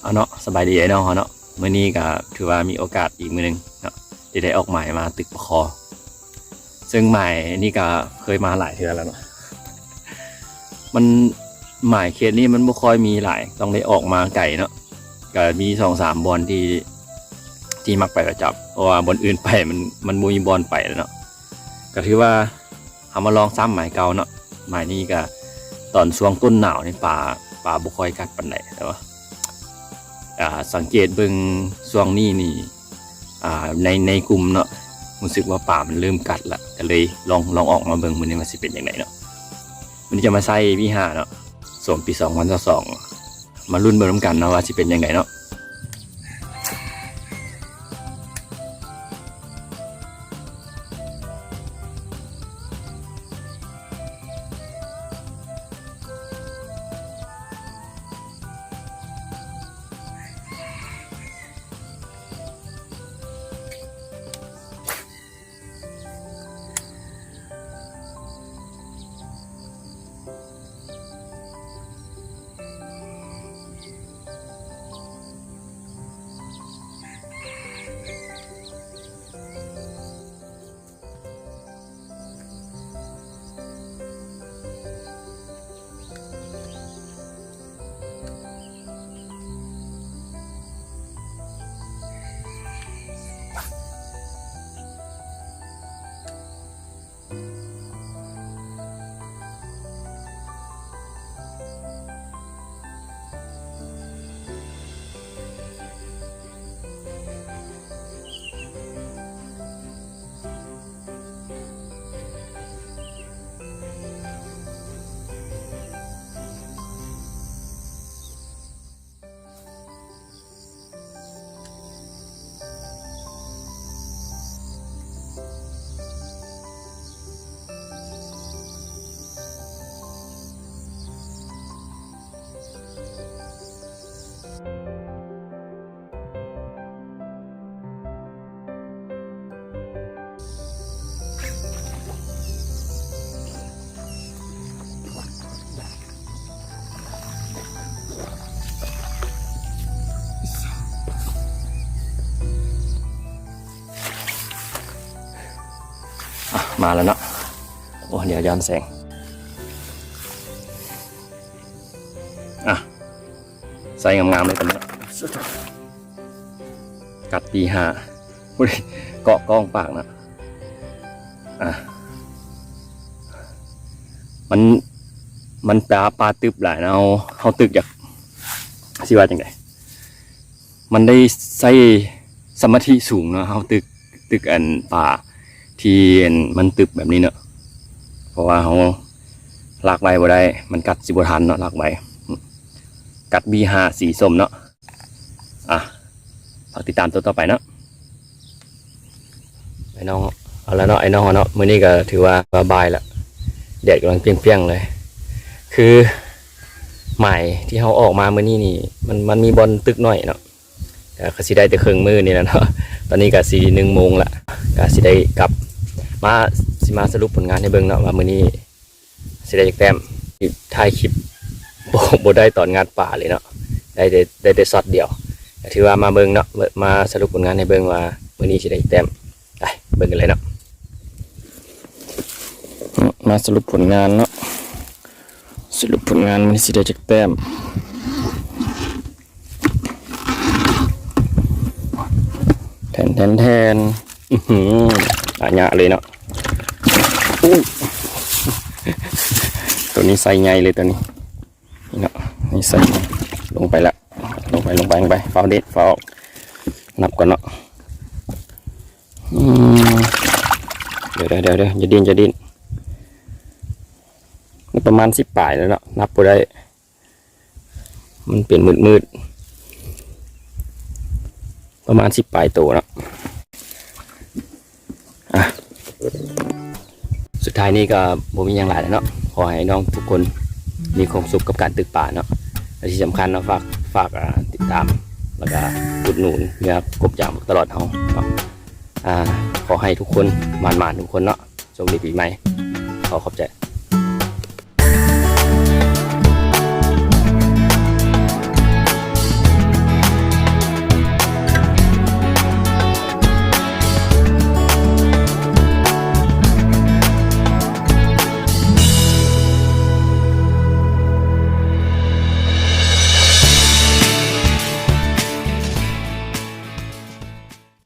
เอาเนาะสบายดีไอ้น้องเนาะเมื้อนี้ก็ถือว่ามีโอกาสอีกมือนึงเนาะที่ได้ออกหมายมาตึกประคอ ซึ่งหมายนี่ก็เคยมาหลายเทื่อแล้วเนาะมันหมายเขตนี้มันไม่ค่อยมีหลายต้องได้ออกมาไก่เนาะก็มีสองสามบอลที่ที่มักไปประจับเพราะว่าบอลอื่นไปมันมันมุยบอลไปแล้วเนาะก็ถือว่าเอามาลองซ้ำหมายเก่าเนาะหมายนี้ก็ตอนช่วงต้นหนาวนี่ป่าป่าบุคอยกัดปันไหนแต่ว่า สังเกตเบิ่งช่วงนี้นี่ในในกลุ่มเนาะรู้สึกว่าป่ามันเริ่มกัดละก็เลยลองลองออกมาเบิ่งมันนี้มันสิเป็นยังไงเนาะวันนี้จะมาใส่พี่หาเนาะส่วนปีสองพันสองมารุ่นเบิ่งกันเนาะว่าสิเป็นยังไงเนาะ มาแล้วเนาะโอ้เดี๋ยวย้อนแสงอะใส่งามๆเลยตอนนี้กัดตีหาพูดดิเกาะกล้องปากนะอะมันมันปลาปลาตึบหลายนะเอาเขาตึกจากสิว่าจังไงมันได้ใส่สมาธิสูงเนาะเขาตึกตึกอันป่า ที่มันตึบแบบนี้เนอะเพราะว่าเขาลากใบบ่ได้ มันกัดสิบทันเนาะลากใบกัดบีหาสีส้มเนาะอะฝากติดตามตัวต่อไปเนาะไอ้น้องเอาแล้วเนาะไอ้น้องเนาะมื้อนี้ก็ถือว่าว่าบายละแดดกำลังเปี้ยงๆเลย คือใหม่ที่เขาออกมาเมื้อนี้นี่ มันมันมีบอลตึกหน่อยเนาะแต่ก็สิได้แต่เครึ่องมือนี่แหละเนาะตอนนี้ก็สี่หนึ่งโมงละก็สิได้กลับ มาสิมาสรุปผลงานให้เบิ่งเนาะว่ามื้อนี้สิได้จักแต้มถ่ายคลิปบ่บ่ได้ตอนงานป่าเลยเนาะได้ได้ได้แต่ช็อตเดียวถือว่ามาเบิ่งเนาะมาสรุปผลงานให้เบิ่งว่ามื้อนี้สิได้จักแต้มไปเบิ่งกันเลยเนาะมาสรุปผลงานเนาะสรุปผลงานมื้อนี้สิได้จักแต้มแทนแทนแทนอือหือ อาญะเลยเนาะอุ้ยตัวนี้ใส่ไงเลยตัวนี้นี่เนาะนี่ใส่ลงไปละลงไปลงไปลงไปเฝ้าเด็ดเฝ้านับก่อนเนาะเดี๋ยวเดี๋ยวเดี๋ยวเดี๋ยวจะดินจะดินมันประมาณสิบปลายแล้วเนาะนับไปได้ มันเปลี่ยนมืดมืดประมาณสิบปลายตัวเนาะ สุดท้ายนี้ก็บ่มีอย่างไรแล้วเนาะขอให้น้องทุกคนมีความสุขกับการตึกป่าเนาะและที่สำคัญเนาะฝากฝากติดตามแล้วก็อุดหนุนเนื้อกบจางตลอดเฮาเนาะอ่าขอให้ทุกคนมานๆทุกคนเนาะโชคดีปีใหม่ขอขอบใจ